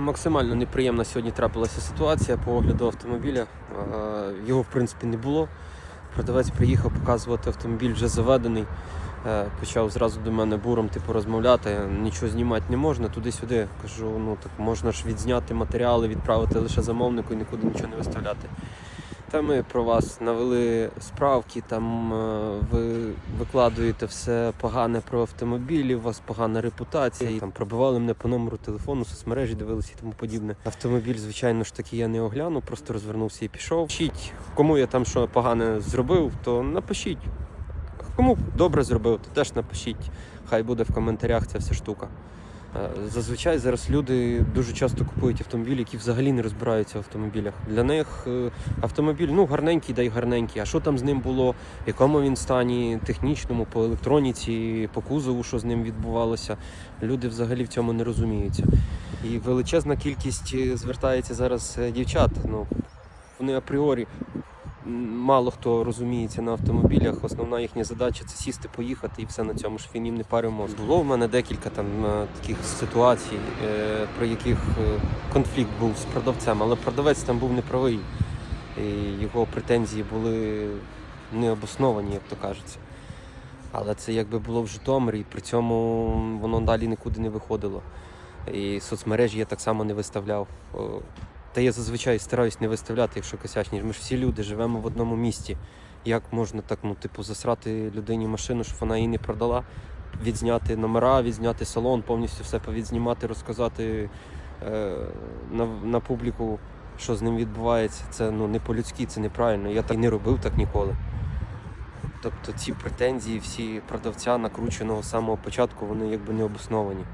Максимально неприємна сьогодні трапилася ситуація по огляду автомобіля. Його в принципі не було. Продавець приїхав показувати автомобіль вже заведений. Е, Почав зразу до мене буром типу, розмовляти, нічого знімати не можна, туди-сюди. Кажу, ну так можна ж відзняти матеріали, відправити лише замовнику і нікуди нічого не виставляти. Та ми про вас навели справки, там е, ви викладуєте все погане про автомобілі, у вас погана репутація. І, там пробивали мене по номеру телефону, соцмережі дивилися і тому подібне. Автомобіль, звичайно ж таки, я не оглянув, просто розвернувся і пішов. Пишіть, кому я там що погане зробив, то напишіть. Кому добре зробив, то теж напишіть. Хай буде в коментарях ця вся штука. Е, Зазвичай зараз люди дуже часто купують автомобілі, які взагалі не розбираються в автомобілях. Для них е, автомобіль ну гарненький, дай гарненький. А що там з ним було, в якому він стані, технічному, по електроніці, по кузову, що з ним відбувалося. Люди взагалі в цьому не розуміються. І величезна кількість е, звертається зараз дівчат. Ну вони апріорі мало хто розуміється на автомобілях. Основна їхня задача це сісти, поїхати і все на цьому ж він їм не парив мозку. Було в мене декілька там е, таких ситуацій, е, при яких е, конфлікт був з продавцем, але продавець там був неправий. І його претензії були необосновані, як то кажеться. Але це якби було в Житомирі, і при цьому воно далі нікуди не виходило. І соцмережі я так само не виставляв. Та я зазвичай стараюсь не виставляти, якщо косячні. Ми ж всі люди живемо в одному місті. Як можна так, ну, типу, засрати людині машину, щоб вона її не продала, відзняти номера, відзняти салон, повністю все повідзнімати, розказати е, на, на публіку, що з ним відбувається. Це ну, не по-людськи, це неправильно. Я так і не робив так ніколи. Тобто ці претензії всі продавця накрученого з самого початку, вони якби не обосновані.